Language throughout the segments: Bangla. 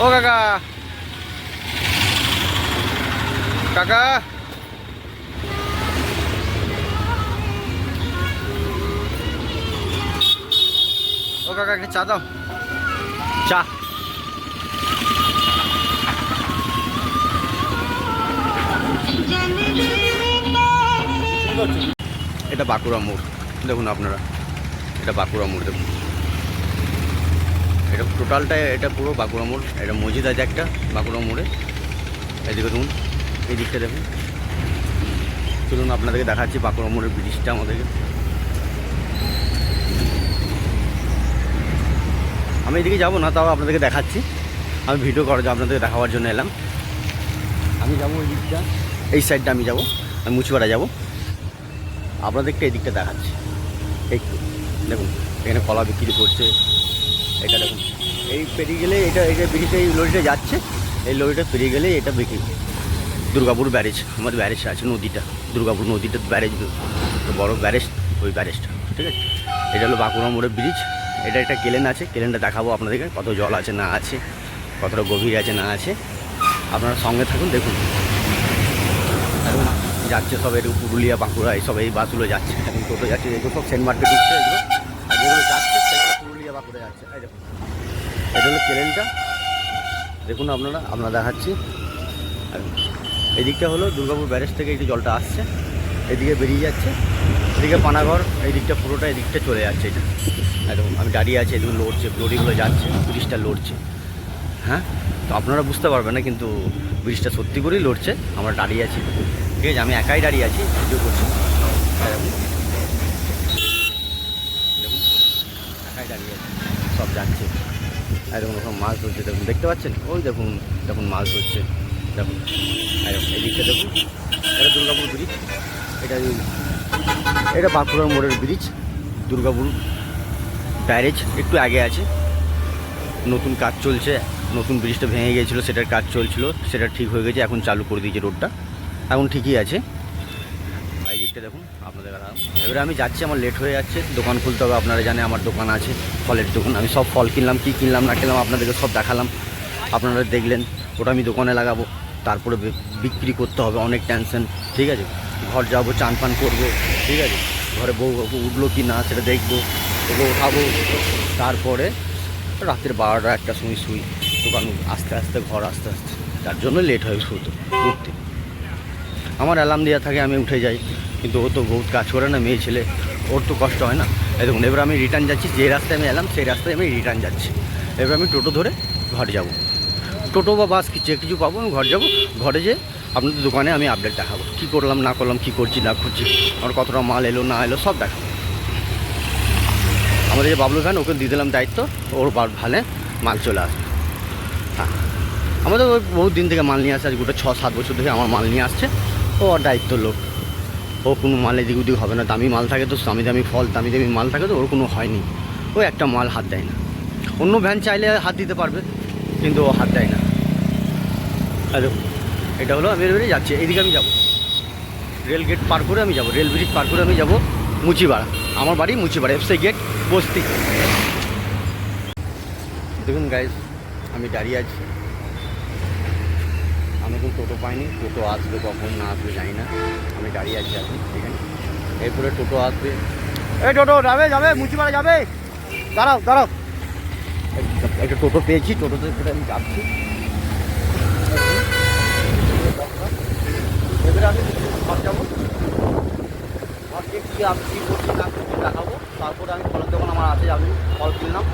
ও কাকা। কাকা। ও কাকা একটা চা দাও। চা। এটা বাঁকুড়া মোড়। দেখুন আপনারা। এটা বাঁকুড়া মোড় দেখুন। এটা টোটালটা, এটা পুরো বাঁকুড়া মোড়, এটা মসজিদ আছে একটা, বাঁকুড়া মোড়ে। এদিকে দেখুন এই দিকটা দেখুন। চলুন, আপনাদেরকে দেখাচ্ছি বাঁকুড়া মোড়ের ব্রিজটা আমাদেরকে। আমি এদিকে যাব না, তাও আপনাদেরকে দেখাচ্ছি। আমি ভিডিও করা আপনাদেরকে দেখাবার জন্য এলাম। আমি যাব ওই দিকটা, এই সাইডটা আমি যাব, আমি মুচিপাড়া যাব। আপনাদেরকে এই দিকটা দেখাচ্ছি। একটু দেখুন, এখানে কলা বিক্রি করছে। এটা দেখুন। এই পেরিয়ে গেলে এটা এটা ব্রিজে, এই লরিটা যাচ্ছে, এই লরিটা পেরিয়ে গেলে এটা বিক্রি দুর্গাপুর ব্যারেজ আমাদের ব্যারেজ আছে নদীটা। দুর্গাপুর নদীটা ব্যারেজ বড় ব্যারেজ, ওই ব্যারেজটা, ঠিক আছে? এটা হলো বাঁকুড়া মোড়ের ব্রিজ। এটা একটা কেলেন আছে, কেলেনটা দেখাবো আপনাদেরকে, কত জল আছে না আছে, কতটা গভীর আছে না আছে। আপনারা সঙ্গে থাকুন, দেখুন। যাচ্ছে সব একটু পুরুলিয়া, বাঁকুড়া এইসব এই বাসগুলো যাচ্ছে। এখন টোটো যাচ্ছে এগুলো সব সেন্ট মার্কেট উঠছে, এগুলো। পুরুলিয়া বাঁকুড়া যাচ্ছে এই দেখুন। এটা হলো দেখুন আপনারা আপনারা দেখাচ্ছি। এদিকটা হলো দুর্গাপুর ব্যারেজ থেকে এই জলটা আসছে, এদিকে বেরিয়ে যাচ্ছে। এদিকে পানাঘর এই দিকটা পুরোটা এদিকটা চলে যাচ্ছে এটা। একদম আমি দাঁড়িয়ে আছি, এদিকে লড়ছে, লরিগুলো যাচ্ছে, ব্রিজটা লড়ছে। হ্যাঁ? তো আপনারা বুঝতে পারবেন না, কিন্তু ব্রিজটা সত্যি করেই লড়ছে। আমরা দাঁড়িয়ে আছি। ঠিক আছে, আমি একাই দাঁড়িয়ে আছি, ভিডিও করছি। দেখুন, একাই দাঁড়িয়ে আছি। সব যাচ্ছে। দেখুন ওখানে মাছ ধরছে, দেখুন, দেখতে পাচ্ছেন? ওই দেখুন দেখুন মাছ ধরছে। দেখুন এই দেখুন এই দিকটা দেখুন, এটা দুর্গাপুর ব্রিজ এটা এটা বাঁকুড়ার মোড়ের ব্রিজ দুর্গাপুর ব্যারেজ একটু আগে আছে। নতুন কাজ চলছে, নতুন ব্রিজটা ভেঙে গিয়েছিল, সেটার কাজ চলছিল, সেটা ঠিক হয়ে গেছে, এখন চালু করে দিয়েছে রোডটা এখন ঠিকই আছে। দিকটা দেখুন, আপনাদের দেখালাম এবারে আমি যাচ্ছি, আমার লেট হয়ে যাচ্ছে, দোকান খুলতে হবে, আপনারা জানে আমার দোকান আছে, ফলের দোকান, আমি সব ফল কিনলাম, কী কিনলাম না কিনলাম আপনাদেরকে সব দেখালাম। আপনারা দেখলেন, ওটা আমি দোকানে লাগাবো, তারপরে বিক্রি করতে হবে, অনেক টেনশন ঠিক আছে? ঘর যাব, চান পান করব, ঠিক আছে? ঘরে বউ উঠল কি না, সেটা দেখব, ওকে উঠাবো তারপরে রাতের বারোটা একটা সময় শুই, দোকান আস্তে আস্তে, ঘর আস্তে আস্তে, তার জন্য লেট হয় শুধু উঠতে। আমার অ্যালার্ম দেওয়া থাকে, আমি উঠে যাই। কিন্তু ও তো বহুত কাজ করে না, মেয়ে ছেলে। ওর তো কষ্ট হয় না। এই দেখুন, এবার আমি রিটার্ন যাচ্ছি, যে রাস্তায় আমি এলাম, সেই রাস্তায় আমি রিটার্ন যাচ্ছি। এবার আমি টোটো ধরে ঘরে যাব। টোটো বা বাস কিছু কিছু পাবো, আমি ঘরে যাব। ঘরে যেয়ে আপনাদের দোকানে আমি আপডেট দেখাবো। কী করলাম, না করলাম, কী করছি, না করছি, আমার কতটা মাল এলো, না এলো, সব দেখাবো। আমাদের যে বাবলু খান, ওকে দিয়ে দিলাম দায়িত্ব, ওর ভালে মাল চলে আসবে। হ্যাঁ। আমাদের ওই বহুত দিন থেকে মাল নিয়ে আসছে আজ গোটা ছ সাত বছর থেকে আমার মাল নিয়ে আসছে, ও দায়িত্ব লোক ও কোনো মাল এদিক ওদিক হবে না। দামি মাল থাকে তো, দামি দামি ফল, দামি দামি মাল থাকে তো, ওর কোনো হয়নি। ও একটা মাল হাত দেয় না। অন্য ভ্যান চাইলে হাত দিতে পারবে, কিন্তু ও হাত দেয় না। হ্যালো এটা হলো আমি এবারে যাচ্ছি এইদিকে আমি যাব। রেল গেট পার করে আমি যাব, রেল ব্রিজ পার করে আমি যাব মুচিপাড়া আমার বাড়ি মুচিপাড়া এফসি গেট, বস্তি। দেখুন গাইজ আমি দাঁড়িয়ে আছি। এখন টোটো পাইনি। টোটো আসবে কখন না আসবে জানি না। আমি দাঁড়িয়ে আছি এখন এখানে। এরপরে টোটো আসবে। এই টোটো যাবে যাবে মুচিপাড়া যাবে। দাঁড়াও দাঁড়াও। একটা টোটো পেয়েছি টোটোতে করে আমি যাচ্ছি। এবারে আমি ঘর যাব ঘর গিয়ে কী আমি কী করছি না করছি দেখাবো। তারপরে আমি ফলের দোকান আমার আছে আমি ফল কিনলাম।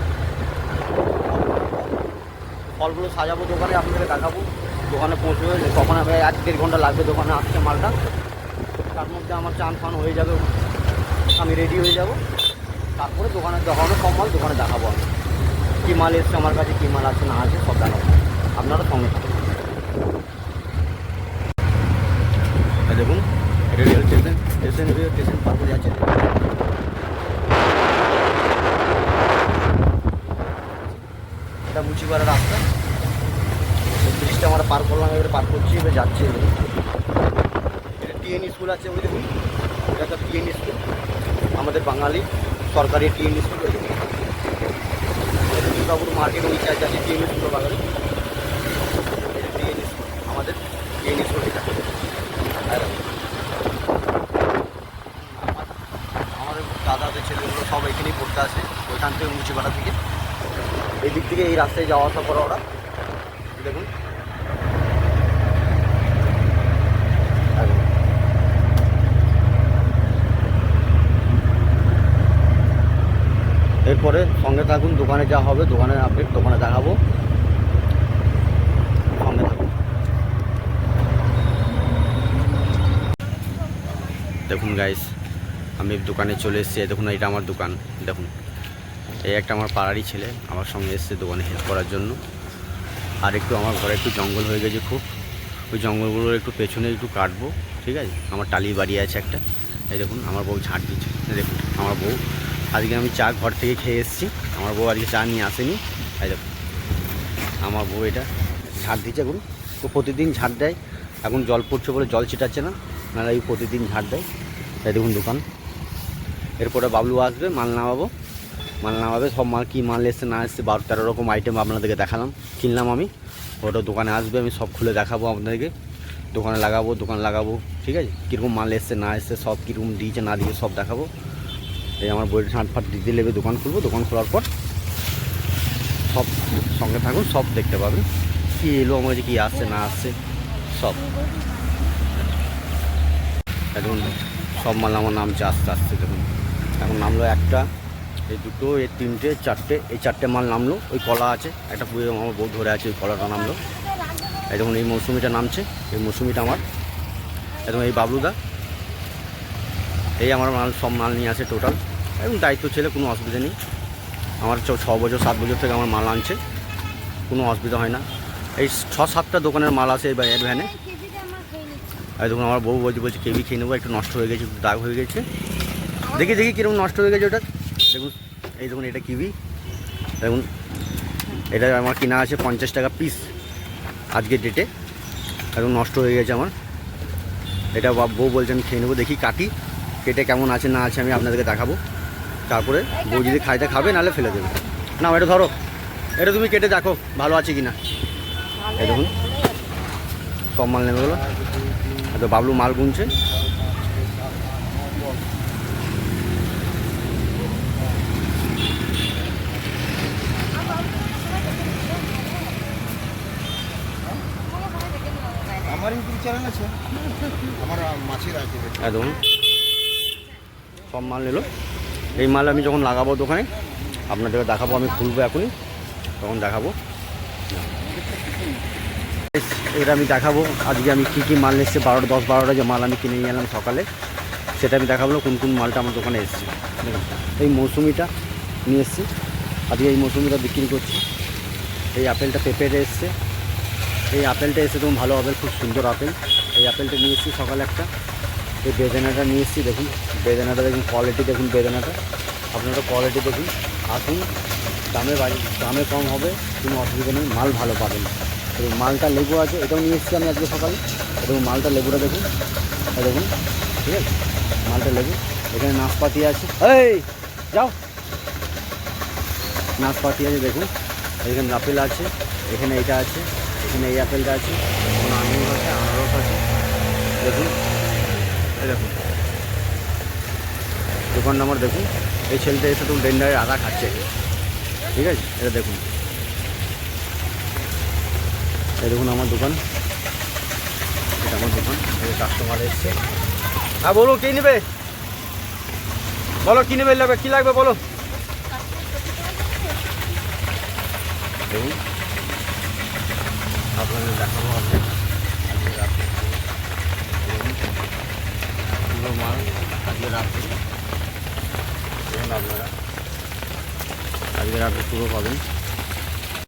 ফলগুলো সাজাবো দোকানে আপনাদেরকে দেখাবো। দোকানে পৌঁছবে কখন এক দেড় ঘণ্টা লাগবে দোকানে আসছে মালটা। তার মধ্যে আমার চান ফান হয়ে যাবে আমি রেডি হয়ে যাব। তারপরে দোকানে দেখানো কম মাল দোকানে দেখাবো আমি। কী মাল এসছে আমার কাছে কী মাল আছে না আছে সব দেখাবো। আপনারা সঙ্গে থাকুন। দেখুন রেল স্টেশন স্টেশন স্টেশন পার করে যাচ্ছে। এটা মুচিপাড়া রাস্তা। ব্রিজটা আমরা পার করলাম, এবারে পার করছি, এবার যাচ্ছি এবারে। এটা টিএন স্কুল আছে ওই এটা একটা টিএন স্কুল আমাদের বাঙালি, সরকারি টিএন স্কুল ওই দেখুন দুর্গাপুর মার্কেট ওই চার্জ আছে টিএন স্কুল বাঙালি টিএন স্কুল আমাদের টিএন স্কুল এটা। আমাদের দাদাদের ছেলেগুলো সব এখানেই পড়তে আসে, ওইখান থেকে মুচিপাড়া থেকে। এদিক থেকে এই রাস্তায় যাওয়া আসা করা ওরা। এরপরে সঙ্গে থাকুন, দোকানে যা হবে দোকানে আপডেট দোকানে দেখাবো। সঙ্গে থাকুন। দেখুন গাইস আমি দোকানে চলে এসেছি। দেখুন এটা আমার দোকান। দেখুন, এই একটা আমার পাড়ারই ছেলে আমার সঙ্গে এসছে দোকানে হেল্প করার জন্য। আর একটু আমার ঘরে একটু জঙ্গল হয়ে গেছে খুব। ওই জঙ্গলগুলোর একটু পেছনে একটু কাটবো, ঠিক আছে? আমার টালি বাড়ি আছে একটা। এই দেখুন, আমার বউ ঝাঁট দিচ্ছে। দেখুন, আমার বউ আজকে আমি চা ঘর থেকে খেয়ে এসেছি। আমার বউ আজকে চা নিয়ে আসেনি। দেখুন আমার বউ এটা ঝাঁট দিচ্ছে এখন। ও প্রতিদিন ঝাঁট দেয়। এখন জল পড়ছে বলে জল ছিটাচ্ছে না। নাহলে এই প্রতিদিন ঝাঁট দেয়। তাই দেখুন দোকান। এরপরে বাবলু আসবে, মাল নামাবো। মাল নামাবে, সব মাল কী মাল এসছে, না এসছে, বারো তেরো রকম আইটেম আপনাদেরকে দেখালাম। কিনলাম আমি। ওটা দোকানে আসবে, আমি সব খুলে দেখাবো আপনাদেরকে। দোকানে লাগাবো, দোকান লাগাবো, ঠিক আছে? কীরকম মাল এসছে, না এসছে, সব কীরকম দিয়েছে, না দিয়েছে, সব দেখাবো। এই আমার বইয়ের ছাঁট ফাট দিতে লেবে দোকান খুলবো, দোকান খোলার পর সব সঙ্গে থাকুন, সব দেখতে পাবেন। কী এলো আমার কী আসছে না আসছে সব। এখন সব মাল আমার নামছে, আস্তে আস্তে দেখুন। এখন নামলো একটা, এই দুটো, এই তিনটে, চারটে, এই চারটে মাল নামলো, ওই কলা আছে, একটা পুজো আমার বউ ধরে আছে, ওই কলাটা নামলো। এই দেখুন, এই মৌসুমিটা নামছে, এই মৌসুমিটা আমার। একদম এই বাবলুদা, এই আমার মাল, সব মাল নিয়ে আসে টোটাল। এবং দায়িত্ব ছেলে, কোনো অসুবিধা নেই। আমার ছ বছর, সাত বছর থেকে আমার মাল আনছে, কোনো অসুবিধা হয় না। এই ছ সাতটা দোকানের মাল আছে এই ভ্যা- ভ্যানে। এই দেখুন, আমার বউ বলছে বলছে, কেবি খেয়ে নেব, একটু নষ্ট হয়ে গেছে, একটু দাগ হয়ে গেছে। দেখি দেখি কীরকম নষ্ট হয়ে গেছে ওটা। দেখুন, এই দেখুন, এটা কিবি। দেখুন, এটা আমার কিনা আছে পঞ্চাশ টাকা পিস আজকের ডেটে একদম নষ্ট হয়ে গেছে আমার। এটা বউ বলছে আমি খেয়ে নেব, দেখি কাটি, কেটে কেমন আছে, না আছে, আমি আপনাদেরকে দেখাবো। তারপরে বউ যদি খাইতে খাবে নাহলে ফেলে দেবে। না এটা ধরো। এটা তুমি কেটে দেখো ভালো আছে কি না এই দেখুন সব মাল নেমে গেলো। তো বাবলু মাল গুনছে। আমার ইউটিউব চ্যানেল আছে। আমার মাছের আছে। একদম সব মাল নিল। এই মাল আমি যখন লাগাবো দোকানে, আপনাদেরকে দেখাবো, আমি খুলবো এখনই, তখন দেখাবো। এটা আমি দেখাবো, আজকে আমি কী কী মাল এসছে, বারোটা, দশ, বারোটা যে মাল আমি কিনে নিয়ে এলাম সকালে, সেটা আমি দেখাবো, কোন কোন মালটা আমার দোকানে এসছে। এই মৌসুমিটা নিয়ে এসছি, আজকে এই মৌসুমিটা বিক্রি করছি। এই আপেলটা পেঁপেটা এসছে। এই আপেলটা এসে তুমি ভালো আপেল, খুব সুন্দর আপেল। এই আপেলটা নিয়ে এসেছি সকালে একটা। এই বেদানাটা নিয়ে এসেছি, দেখুন। বেদানাটা দেখুন কোয়ালিটি দেখুন বেদানাটা। আপনারা কোয়ালিটি দেখুন। আসুন, দামে দামে কম হবে, কোনো অসুবিধা নেই, মাল ভালো পাবেন। এবং মালটা লেবু আছে, এটাও নিয়ে এসেছি আমি আজকে সকালে। এবং মালটা লেবুটা দেখুন দেখুন, ঠিক আছে? মালটা লেবু, এখানে নাশপাতি আছে। এই, যাও। নাশপাতি আছে, দেখুন। এখানে আপেল আছে, এখানে এটা আছে, এখানে এই আপেলটা আছে কোনো আঙুর আছে, আনারস আছে। দেখুন। দেখুন। দোকান নাম্বার দেখুন। এই ছেলেটা এসে তো ডেন্ডারে আদা খাচ্ছে। ঠিক আছে? এটা দেখুন। এই দেখুন আমার দোকান। এটা আমার দোকান। কাস্টমার এসছে। হ্যাঁ বলো, কী নেবে? বলো, কী নেবে লাগবে কী লাগবে বলো? দেখুন। আপনাদের দেখাবো আমি আজকে রাত্রে দেখুন, পুরো মাল আজকে রাত্রে দেখুন আপনারা আজকে রাত্রে পুরো পাবেন